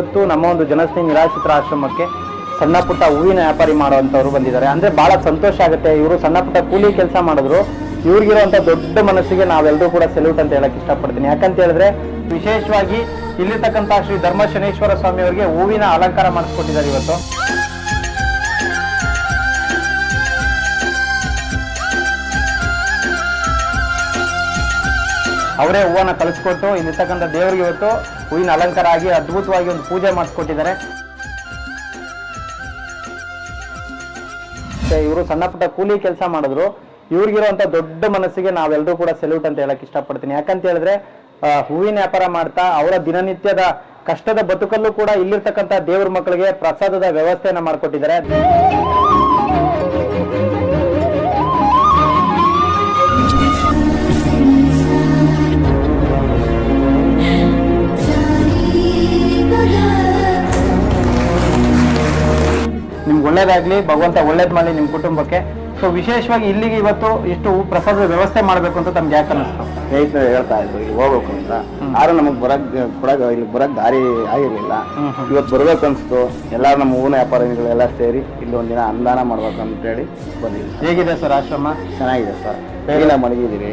ಇವತ್ತು ನಮ್ಮ ಒಂದು ಜನಸ್ನೇಹಿ ನಿರಾಶ್ರಿತರ ಆಶ್ರಮಕ್ಕೆ ಸಣ್ಣ ಪುಟ್ಟ ಹೂವಿನ ವ್ಯಾಪಾರಿ ಮಾಡುವಂಥವ್ರು ಬಂದಿದ್ದಾರೆ. ಅಂದ್ರೆ ಬಹಳ ಸಂತೋಷ ಆಗುತ್ತೆ. ಇವರು ಸಣ್ಣ ಪುಟ್ಟ ಕೂಲಿ ಕೆಲಸ ಮಾಡಿದ್ರು. ಇವ್ರಿಗಿರುವಂತ ದೊಡ್ಡ ಮನಸ್ಸಿಗೆ ನಾವೆಲ್ಲರೂ ಕೂಡ ಸೆಲ್ಯೂಟ್ ಅಂತ ಹೇಳಕ್ ಇಷ್ಟಪಡ್ತೀನಿ. ಯಾಕಂತ ಹೇಳಿದ್ರೆ ವಿಶೇಷವಾಗಿ ಇಲ್ಲಿರ್ತಕ್ಕಂಥ ಶ್ರೀ ಧರ್ಮ ಶನೇಶ್ವರ ಸ್ವಾಮಿ ಅವರಿಗೆ ಹೂವಿನ ಅಲಂಕಾರ ಮಾಡಿಸ್ಕೊಟ್ಟಿದ್ದಾರೆ ಇವತ್ತು. ಅವರೇ ಹೂವನ್ನ ಕಳಿಸ್ಕೊಟ್ಟು ಇಲ್ಲಿರ್ತಕ್ಕಂಥ ದೇವರಿಗೆ ಇವತ್ತು ಹೂವಿನ ಅಲಂಕಾರ ಆಗಿ ಅದ್ಭುತವಾಗಿ ಒಂದು ಪೂಜೆ ಮಾಡಿಸ್ಕೊಟ್ಟಿದ್ದಾರೆ. ಇವರು ಸಣ್ಣ ಪುಟ್ಟ ಕೂಲಿ ಕೆಲಸ ಮಾಡಿದ್ರು. ಇವ್ರಿಗಿರುವಂತ ದೊಡ್ಡ ಮನಸ್ಸಿಗೆ ನಾವೆಲ್ಲರೂ ಕೂಡ ಸೆಲ್ಯೂಟ್ ಅಂತ ಹೇಳಕ್ ಇಷ್ಟಪಡ್ತೀನಿ. ಯಾಕಂತ ಹೇಳಿದ್ರೆ ಹೂವಿನ ವ್ಯಾಪಾರ ಮಾಡ್ತಾ ಅವರ ದಿನನಿತ್ಯದ ಕಷ್ಟದ ಬದುಕಲ್ಲೂ ಕೂಡ ಇಲ್ಲಿರ್ತಕ್ಕಂಥ ದೇವ್ರ ಮಕ್ಕಳಿಗೆ ಪ್ರಸಾದದ ವ್ಯವಸ್ಥೆಯನ್ನ ಮಾಡಿಕೊಟ್ಟಿದ್ದಾರೆ. ನಿಮ್ಗೆ ಒಳ್ಳೇದಾಗ್ಲಿ ಭಗವಂತ ಒಳ್ಳೇದ್ ಮಾಡಿ ನಿಮ್ಮ ಕುಟುಂಬಕ್ಕೆ. ಸೊ ವಿಶೇಷವಾಗಿ ಇಲ್ಲಿಗೆ ಇವತ್ತು ಇಷ್ಟು ಪ್ರಸಾದದ ವ್ಯವಸ್ಥೆ ಮಾಡಬೇಕು ಅಂತ ತಮ್ಗೆ ಯಾಕೆ ಅನಿಸ್ತು? ಸ್ನೇಹಿತರು ಹೇಳ್ತಾ ಇದ್ರು ಇಲ್ಲಿ ಹೋಗ್ಬೇಕು ಅಂತ. ಆದ್ರೂ ನಮಗ್ ಬರಕ್ ಕೊಡಕ್ ಇಲ್ಲಿ ಬರಕ್ ದಾರಿ ಆಗಿರ್ಲಿಲ್ಲ. ಇವತ್ತು ಬರ್ಬೇಕು ಅನ್ಸ್ತು ಎಲ್ಲಾರು ನಮ್ಮ ಹೂವಿನ ವ್ಯಾಪಾರಿಗಳೆಲ್ಲ ಸೇರಿ ಇಲ್ಲಿ ಒಂದಿನ ಅನುದಾನ ಮಾಡ್ಬೇಕು ಅಂತ ಹೇಳಿ ಬಂದಿದ್ವಿ ಹೇಗಿದೆ ಸರ್ ಆಶ್ರಮ? ಚೆನ್ನಾಗಿದೆ ಸರ್. ಬೇಗ ಮಡಗಿದಿರಿ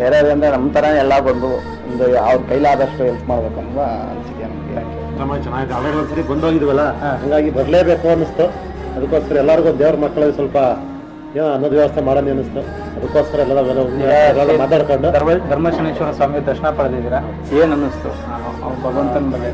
ಬೇರೆ ಅಂದ್ರೆ ನಮ್ಮ ತರ ಎಲ್ಲ ಬಂದು ಒಂದು ಅವ್ರ ಕೈಲಾದಷ್ಟು ಹೆಲ್ಪ್ ಮಾಡ್ಬೇಕನ್ನುವ ಅನಿಸಿಕೆ ನಮಗೆ. ಚೆನ್ನಾಗಿದೆ. ಆಲ್ರೆಡಿ ಒಂದ್ಸರಿ ಬಂದೋಗಿದ್ವಲ್ಲ. ಹಂಗಾಗಿ ಬರ್ಲೇಬೇಕು ಅನ್ನಿಸ್ತು. ಅದಕ್ಕೋಸ್ಕರ ಎಲ್ಲರಿಗೂ ದೇವ್ರ ಮಕ್ಕಳಿಗೆ ಸ್ವಲ್ಪ ಏನೋ ಅನ್ನದ ವ್ಯವಸ್ಥೆ ಮಾಡೋಣ ಅನ್ನಿಸ್ತು. ಅದಕ್ಕೋಸ್ಕರ ಎಲ್ಲ ಮಾತಾಡ್ಕೊಂಡು. ಧರ್ಮ ಧರ್ಮಶನೇಶ್ವರ ಸ್ವಾಮಿ ದರ್ಶನ ಪಡೆದಿದ್ದೀರಾ? ಏನು ಅನ್ನಿಸ್ತು? ಭಗವಂತನ ಬಗ್ಗೆ